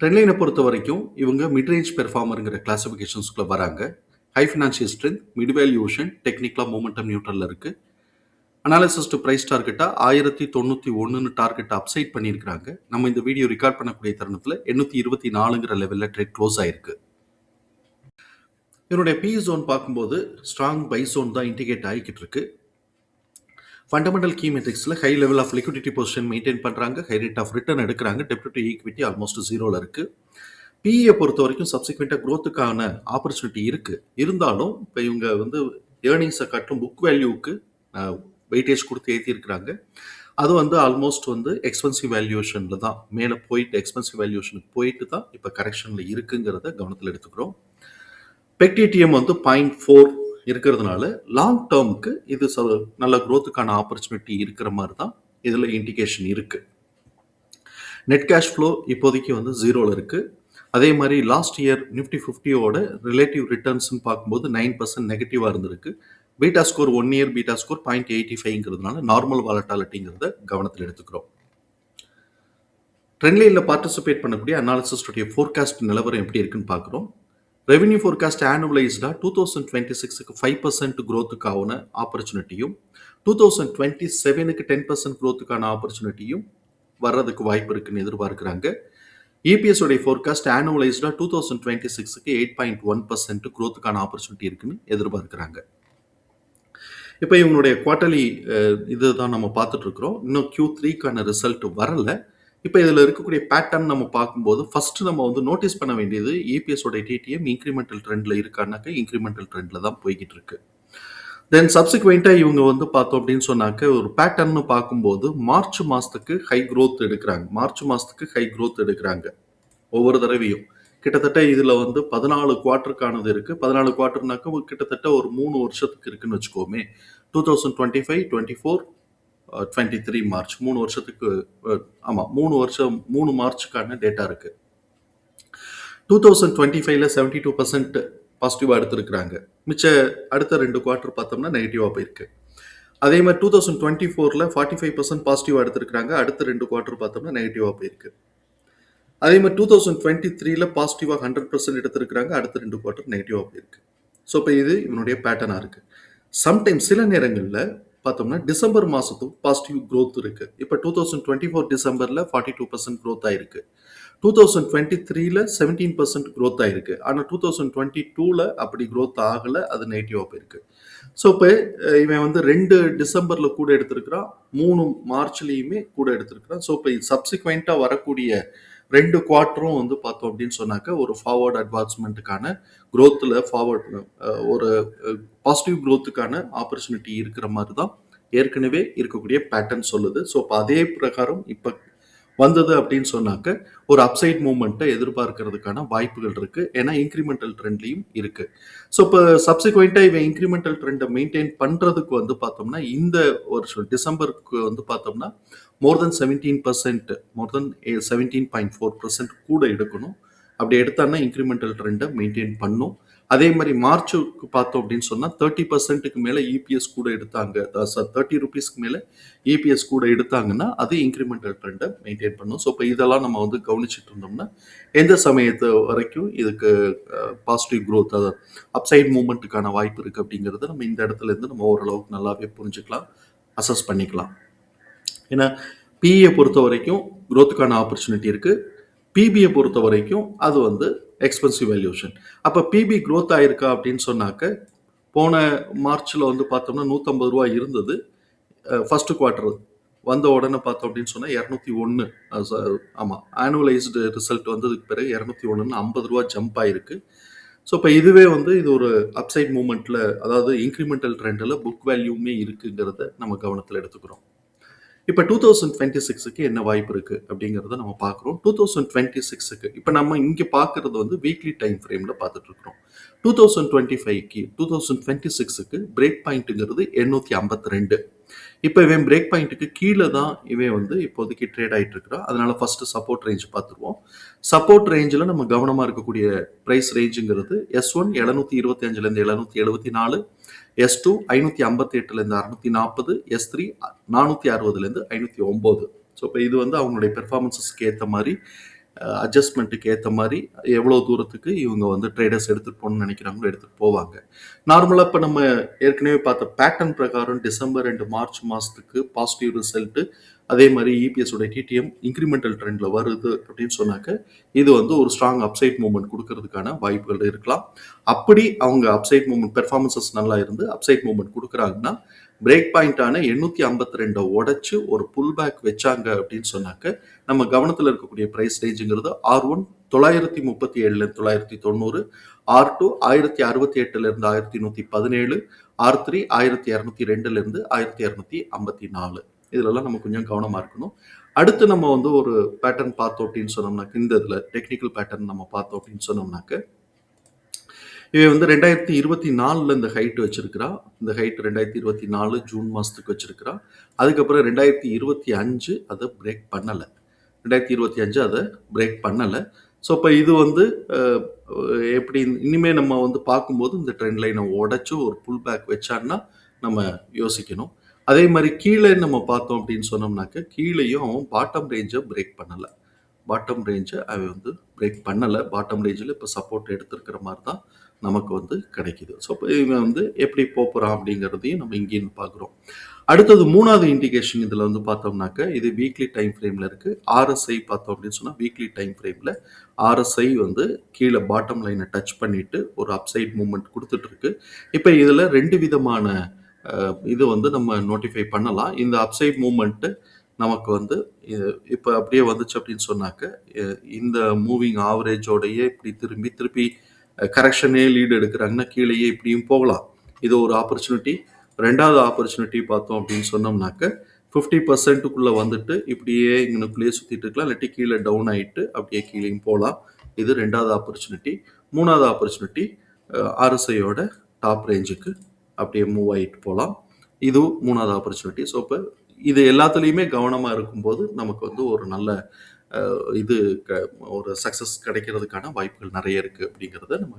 ட்ரெண்ட்லைனை பொறுத்த வரைக்கும் இவங்க மிட்ரேஞ்ச் பெர்ஃபார்மருங்கிற கிளாஸிஃபிகேஷன்ஸ்குள்ளே வராங்க. High financial strength mid valuation டெக்னிக்கலாக மூமெண்டம் நியூட்ரலில் இருக்குது அனாலிசிஸ் டு ப்ரைஸ் டார்கெட்டாக ஆயிரத்தி தொண்ணூற்றி ஒன்றுன்னு டார்கெட் அப்சைட் பண்ணியிருக்கிறாங்க. நம்ம இந்த வீடியோ ரெக்கார்ட் பண்ணக்கூடிய தருணத்தில் எண்ணூற்றி இருபத்தி நாலுங்கிற லெவலில் ட்ரேட் க்ளோஸ் ஆயிருக்கு. இவருடைய பி ஜோன் பார்க்கும்போது ஸ்ட்ராங் பை ஜோன் தான் இண்டிகேட் ஆகிக்கிட்டு இருக்கு. Fundamental key மெட்ரிக்ஸில் high level of liquidity position maintain பண்ணுறாங்க ஹை ரேட் ஆஃப் ரிட்டர்ன் எடுக்கிறாங்க. டெப்ட் டு ஈக்விட்டி ஆல்மோஸ்ட் ஜீரோவில் இருக்குது பிஇயை பொறுத்த வரைக்கும் சப்சிக்வெண்ட்டாக க்ரோத்துக்கான ஆப்பர்ச்சுனிட்டி இருக்குது இருந்தாலும் இப்போ இவங்க வந்து ஏர்னிங்ஸை கட்டும் புக் வேல்யூவுக்கு வெயிட்டேஜ் கொடுத்து ஏற்றிருக்கிறாங்க அது வந்து ஆல்மோஸ்ட் வந்து எக்ஸ்பென்சிவ் வேல்யூஷனில் தான். மேலே போயிட்டு எக்ஸ்பென்சிவ் வேல்யூஷனுக்கு போயிட்டு தான் இப்போ கரெக்ஷனில் இருக்குங்கிறத கவனத்தில் எடுத்துக்கிறோம். பெக்டிடிஎம் வந்து பாயிண்ட் ஃபோர் இருக்கிறதுனால லாங் டேர்முக்கு இது ச- நல்ல குரோத்துக்கான ஆப்பர்ச்சுனிட்டி இருக்கிற மாதிரி தான் இதில் இண்டிகேஷன் இருக்குது நெட் கேஷ் ஃப்ளோ இப்போதைக்கு வந்து ஜீரோவில் இருக்குது அதே மாதிரி லாஸ்ட் இயர் நிஃப்டி ஃபிஃப்டியோட ரிலேட்டிவ் ரிட்டர்ன்ஸ்னு பார்க்கும்போது நைன் பர்சன்ட் நெகட்டிவாக இருந்திருக்கு. Beta score one year beta score point eighty ஃபைவ்ங்கிறதுனால normal வாலட்டாலிட்டிங்கிறத கவனத்தில் எடுத்துக்கிறோம். ட்ரெண்ட்லைனில் பார்ட்டிசிபேட் பண்ணக்கூடிய அனாலிசிஸ்டுடைய ஃபோர்காஸ்ட் நிலவரம் எப்படி இருக்குன்னு பார்க்குறோம். ரெவென்யூ ஃபோர்காஸ்ட் ஆனுவலைஸ்டாக டூ தௌசண்ட் டுவெண்ட்டி சிக்ஸுக்கு ஃபைவ் பர்சன்ட் க்ரோத்துக்கான ஆப்பர்ச்சுனிட்டியும் டூ தௌசண்ட் டுவெண்ட்டி செவனுக்கு டென் பர்சன்ட் க்ரோத்துக்கான ஆப்பர்ச்சுனிட்டியும் வர்றதுக்கு வாய்ப்பு இருக்குன்னு எதிர்பார்க்குறாங்க. இபிஎஸ் உடைய ஃபோர்காஸ்ட் ஆனுவலைஸ்டாக டூ தௌசண்ட் டுவெண்ட்டி சிக்ஸுக்கு எயிட் பாயிண்ட் ஒன் பர்சன்ட் க்ரோத்துக்கான ஆப்பர்ச்சுனிட்டி இருக்குன்னு எதிர்பார்க்குறாங்க. இப்போ இவங்களுடைய குவார்ட்டர்லி இதுதான் நம்ம பார்த்துட்டு இருக்கிறோம். இன்னும் க்யூ த்ரீக்கான ரிசல்ட் வரல. இப்போ இதில் இருக்கக்கூடிய பேட்டர்ன் நம்ம பார்க்கும்போது ஃபர்ஸ்ட் நம்ம வந்து நோட்டீஸ் பண்ண வேண்டியது இபிஎஸ் டிடிஎம் இன்க்ரிமெண்டல் ட்ரெண்டில் இருக்கானாக்கா இன்க்ரிமெண்டல் ட்ரெண்ட்ல தான் போய்கிட்டு இருக்கு. தென் சப்சிக்வெண்ட்டாக இவங்க வந்து பார்த்தோம் அப்படின்னு சொன்னாக்க ஒரு பேட்டர்ன்னு பார்க்கும்போது மார்ச் மாதத்துக்கு ஹை க்ரோத் எடுக்கிறாங்க. மார்ச் மாதத்துக்கு ஹை க்ரோத் எடுக்கிறாங்க. ஒவ்வொரு தடவையும். கிட்டத்தட்ட இதில் வந்து பதினாலு குவார்ட்டருக்கானது இருக்குது பதினாலு குவார்ட்டர்னாக்க கிட்டத்தட்ட ஒரு மூணு வருஷத்துக்கு இருக்குன்னு வச்சுக்கோமே. Two thousand twenty five twenty four twenty three March மூணு வருஷத்துக்கு ஆமாம் மூணு வருஷம் மூணு மார்ச்சுக்கான டேட்டா இருக்குது டூ தௌசண்ட் டுவெண்ட்டி ஃபைவ்ல செவன்டி டூ பர்சன்ட் பாசிட்டிவாக எடுத்திருக்கிறாங்க. மிச்ச அடுத்த ரெண்டு குவார்ட்டர் பார்த்தோம்னா நெகட்டிவாக போயிருக்கு. அதே மாதிரி டூ தௌசண்ட் டுவெண்ட்டி ஃபோரில் ஃபார்ட்டி ஃபைவ் பர்சன்ட் பாசிட்டிவாக எடுத்திருக்கிறாங்க. அடுத்த ரெண்டு குவார்ட்டர் பார்த்தோம்னா நெகட்டிவாக போயிருக்கு. அதே மாதிரி டூ தௌசண்ட் டுவெண்ட்டி த்ரீல பாசிட்டிவாக ஹண்ட்ரட் பர்சன்ட் எடுத்திருக்கிறாங்க. அடுத்த ரெண்டு குவார்ட்டர் நெகட்டிவாக போயிருக்கு. ஸோ இப்போ இது இவனுடைய பேட்டர்னாக இருக்குது சம்டைம் சில நேரங்களில் பார்த்தோம்னா டிசம்பர் மாதத்துக்கும் பாசிட்டிவ் க்ரோத் இருக்குது இப்போ டூ தௌசண்ட் டுவெண்ட்டி ஃபோர் டிசம்பரில் ஃபார்ட்டி டூ பர்சன்ட் க்ரோத் ஆயிருக்கு. டூ தௌசண்ட் டுவெண்ட்டி த்ரீல செவன்டீன் பர்சன்ட் க்ரோத் ஆயிருக்கு. ஆனால் டூ தௌசண்ட் டுவெண்ட்டி டூவில் அப்படி க்ரோத் ஆகலை அது நெகட்டிவாக போயிருக்கு. ஸோ இப்போ இவன் வந்து ரெண்டு டிசம்பரில் கூட எடுத்திருக்கிறான் மூணு மார்ச்லேயுமே கூட எடுத்திருக்கிறான். ஸோ இப்போ சப்சிக்வெண்ட்டாக வரக்கூடிய ரெண்டு குவார்ட்டரும் வந்து பார்த்தோம் அப்படின்னு சொன்னாக்க ஒரு ஃபார்வர்ட் அட்வான்ஸ்மெண்ட்டுக்கான க்ரோத்தில் ஃபார்வர்ட் ஒரு பாசிட்டிவ் க்ரோத்துக்கான ஆப்பர்ச்சுனிட்டி இருக்கிற மாதிரி தான் ஏற்கனவே இருக்கக்கூடிய பேட்டர்ன் சொல்லுது. ஸோ இப்போ அதே பிரகாரம் இப்போ வந்தது அப்படின்னு சொன்னாக்க ஒரு அப்சைட் மூமெண்ட்டை எதிர்பார்க்கறதுக்கான வாய்ப்புகள் இருக்கு. ஏன்னா இன்க்ரிமெண்டல் ட்ரெண்ட்லையும் இருக்கு. ஸோ இப்போ சப்சிக்வெண்ட்டாக இவன் இன்க்ரிமெண்டல் ட்ரெண்டை மெயின்டைன் பண்ணுறதுக்கு வந்து பார்த்தோம்னா இந்த வருஷம் டிசம்பருக்கு வந்து பார்த்தோம்னா more than seventeen percent more than seventeen point four percent கூட எடுக்கணும். அப்படி எடுத்தான்னா இன்க்ரிமெண்டல் ட்ரெண்டை மெயின்டைன் பண்ணும். அதே மாதிரி மார்ச்சுக்கு பார்த்தோம் அப்படின்னு சொன்னால் தேர்ட்டி பர்சன்ட்டுக்கு மேலே இபிஎஸ் கூட எடுத்தாங்க. தேர்ட்டி ருபீஸ்க்கு மேலே இபிஎஸ் கூட எடுத்தாங்கன்னா அது இன்க்ரிமெண்டல் ட்ரெண்டை மெயின்டைன் பண்ணும். ஸோ இப்போ இதெல்லாம் நம்ம வந்து கவனிச்சுட்டு இருந்தோம்னா எந்த சமயத்து வரைக்கும் இதுக்கு பாசிட்டிவ் க்ரோத் அதாவது அப்சைட் மூமெண்ட்டுக்கான வாய்ப்பு இருக்குது அப்படிங்கிறத நம்ம இந்த இடத்துல இருந்து நம்ம ஓரளவுக்கு நல்லாவே புரிஞ்சுக்கலாம் அசஸ் பண்ணிக்கலாம். ஏன்னா பிஇயை பொறுத்த வரைக்கும் க்ரோத்துக்கான ஆப்பர்ச்சுனிட்டி இருக்குது பிபியை பொறுத்த வரைக்கும் அது வந்து எக்ஸ்பென்சிவ் வேல்யூஷன் அப்போ பிபி க்ரோத் ஆயிருக்கா அப்படின்னு சொன்னாக்க போன மார்ச்சில் வந்து பார்த்தோம்னா நூற்றம்பது ரூபா இருந்தது. ஃபர்ஸ்ட் குவார்ட்டர் வந்த உடனே பார்த்தோம் அப்படின்னு சொன்னால் இரநூத்தி ஒன்று ஆமாம் ஆனுவலைஸ்டு ரிசல்ட் வந்ததுக்கு பிறகு இரநூத்தி ஒன்றுன்னு ஐம்பது ரூபா ஜம்ப் ஆயிருக்கு. ஸோ இப்போ இதுவே வந்து இது ஒரு அப்சைட் மூமெண்ட்டில் அதாவது இன்க்ரிமெண்டல் ட்ரெண்டில் புக் வேல்யூமே இருக்குங்கிறத நம்ம கவனத்தில் எடுத்துக்கிறோம். இப்போ டூ தௌசண்ட் டுவெண்ட்டி சிக்ஸுக்கு என்ன வாய்ப்பு இருக்குது அப்படிங்கிறத நம்ம பார்க்குறோம். டூ தௌசண்ட் டுவெண்ட்டி சிக்ஸுக்கு இப்போ நம்ம இங்கே பார்க்குறது வந்து வீக்லி டைம் ஃப்ரேமில் பார்த்துட்ருக்குறோம் டூ தௌசண்ட் டுவெண்ட்டி ஃபைவ்க்கு டூ தௌசண்ட் டுவெண்ட்டி சிக்ஸுக்கு பிரேக் பாயிண்ட்டுங்கிறது எண்ணூற்றி ஐம்பத்தி ரெண்டு. இப்போ இவன் பிரேக் பாயிண்ட்டுக்கு கீழே தான் இவன் வந்து இப்போதைக்கு ட்ரேட் ஆகிட்டு இருக்கிறான் அதனால் ஃபஸ்ட்டு சப்போர்ட் ரேஞ்ச் பார்த்துருவோம். சப்போர்ட் ரேஞ்சில் நம்ம கவனமாக இருக்கக்கூடிய ப்ரைஸ் ரேஞ்சுங்கிறது எஸ் ஒன் எழுநூத்தி இருபத்தி அஞ்சுலேருந்து எழுநூத்தி எழுபத்தி நாலு. எஸ் டூ ஐநூற்றி ஐம்பத்தி எட்டுலேருந்து அறுநூத்தி நாற்பது எஸ் த்ரீ நானூற்றி அறுபதுலேருந்து ஐநூற்றி ஒம்பது ஸோ இப்போ இது வந்து அவங்களுடைய பெர்ஃபார்மன்ஸஸ்க்கு ஏற்ற மாதிரி அட்ஜஸ்ட்மெண்ட்டுக்கு ஏற்ற மாதிரி எவ்வளோ தூரத்துக்கு இவங்க வந்து ட்ரேடர்ஸ் எடுத்துகிட்டு போகணும்னு நினைக்கிறாங்களோ எடுத்துகிட்டு போவாங்க. நார்மலாக இப்போ நம்ம ஏற்கனவே பார்த்த பேட்டர்ன் பிரகாரம் டிசம்பர் அண்ட் மார்ச் மாதத்துக்கு பாசிட்டிவ் ரிசல்ட்டு அதே மாதிரி இபிஎஸ் உடைய டிடிஎம் இன்க்ரிமெண்டல் ட்ரெண்டில் வருது அப்படின்னு சொன்னாக்க இது வந்து ஒரு ஸ்ட்ராங் அப்சைட் மூவ்மெண்ட் கொடுக்கறதுக்கான வாய்ப்புகள் இருக்கலாம். அப்படி அவங்க அப்சைட் மூவ்மெண்ட் பெர்ஃபார்மன்சஸ் நல்லா இருந்து அப்சைட் மூவ்மெண்ட் கொடுக்குறாங்கன்னா பிரேக் பாயிண்டான எண்ணூற்றி ஐம்பத்தி ரெண்டை உடச்சி ஒரு புல் பேக் வச்சாங்க அப்படின்னு சொன்னாக்க நம்ம கவனத்தில் இருக்கக்கூடிய ப்ரைஸ் ரேஞ்சுங்கிறது ஆர் ஒன் தொள்ளாயிரத்தி முப்பத்தி ஏழுலேருந்து தொள்ளாயிரத்தி தொண்ணூறு ஆர் டூ ஆயிரத்தி அறுபத்தி எட்டுலேருந்து ஆயிரத்தி நூற்றி பதினேழு ஆர் த்ரீ ஆயிரத்தி இரநூத்தி ரெண்டுலேருந்து ஆயிரத்தி இரநூத்தி ஐம்பத்தி நாலு. இதிலெல்லாம் நம்ம கொஞ்சம் கவனமாக இருக்கணும். அடுத்து நம்ம வந்து ஒரு பேட்டர்ன் பார்த்தோம் அப்படின்னு சொன்னோம்னாக்க இந்த இதில் டெக்னிக்கல் பேட்டர்ன் நம்ம பார்த்தோம் அப்படின்னு சொன்னோம்னாக்க இவன் வந்து ரெண்டாயிரத்தி இருபத்தி நாலில் இந்த ஹைட் வச்சிருக்கிறா. இந்த ஹைட் ரெண்டாயிரத்தி இருபத்தி நாலு ஜூன் மாதத்துக்கு வச்சிருக்கிறா. அதுக்கப்புறம் ரெண்டாயிரத்தி இருபத்தி அஞ்சு அதை பிரேக் பண்ணலை. ரெண்டாயிரத்தி இருபத்தி அஞ்சு அதை பிரேக் பண்ணலை. ஸோ இப்போ இது வந்து எப்படி இனிமேல் நம்ம வந்து பார்க்கும்போது இந்த ட்ரெண்ட் லைனை உடச்சி ஒரு புல் பேக் வச்சான்னா நம்ம யோசிக்கணும். அதே மாதிரி கீழே நம்ம பார்த்தோம் அப்படின்னு சொன்னோம்னாக்க கீழேயும் அவன் பாட்டம் ரேஞ்சை பிரேக் பண்ணலை. பாட்டம் ரேஞ்சை அவன் வந்து பிரேக் பண்ணலை. பாட்டம் ரேஞ்சில் இப்போ சப்போர்ட் எடுத்திருக்கிற மாதிரி தான் நமக்கு வந்து கிடைக்குது. ஸோ இப்போ இவன் வந்து எப்படி போகிறான் அப்படிங்கிறதையும் நம்ம இங்கேயும் பார்க்குறோம். அடுத்தது மூணாவது இண்டிகேஷன் இதில் வந்து பார்த்தோம்னாக்க இது வீக்லி டைம் ஃப்ரேமில் இருக்குது ஆர்எஸ்ஐ பார்த்தோம் அப்படின்னு சொன்னால் வீக்லி டைம் ஃப்ரேமில் ஆர்எஸ்ஐ வந்து கீழே பாட்டம் லைனை டச் பண்ணிவிட்டு ஒரு அப்சைட் மூமெண்ட் கொடுத்துட்ருக்கு இப்போ இதில் ரெண்டு விதமான இது வந்து நம்ம நோட்டிஃபை பண்ணலாம். இந்த அப்சைட் மூமெண்ட்டு நமக்கு வந்து இப்போ அப்படியே வந்துச்சு அப்படின்னு சொன்னாக்க இந்த மூவிங் ஆவரேஜோடையே இப்படி திரும்பி திருப்பி கரெக்ஷனே லீடு எடுக்கிறாங்கன்னா கீழேயே இப்படியும் போகலாம். இது ஒரு ஆப்பர்ச்சுனிட்டி ரெண்டாவது ஆப்பர்ச்சுனிட்டி பார்த்தோம் அப்படின்னு சொன்னோம்னாக்க ஃபிஃப்டி பர்சன்ட்டுக்குள்ளே வந்துட்டு இப்படியே இங்கனுக்குள்ளேயே சுற்றிட்டு இருக்கலாம். இல்லாட்டி கீழே டவுன் ஆகிட்டு அப்படியே கீழேயும் போகலாம். இது ரெண்டாவது ஆப்பர்ச்சுனிட்டி மூணாவது ஆப்பர்ச்சுனிட்டி ஆர்எஸ்ஐயோட டாப் ரேஞ்சுக்கு அப்படியே மூவ் ஆகிட்டு போகலாம். இது மூணாவது ஆப்பர்ச்சுனிட்டி ஸோ இப்போ இது எல்லாத்துலேயுமே கவனமாக இருக்கும்போது நமக்கு வந்து ஒரு நல்ல இது க- ஒரு சக்ஸஸ் கிடைக்கிறதுக்கான வாய்ப்புகள் நிறைய இருக்குது அப்படிங்கிறத நம்ம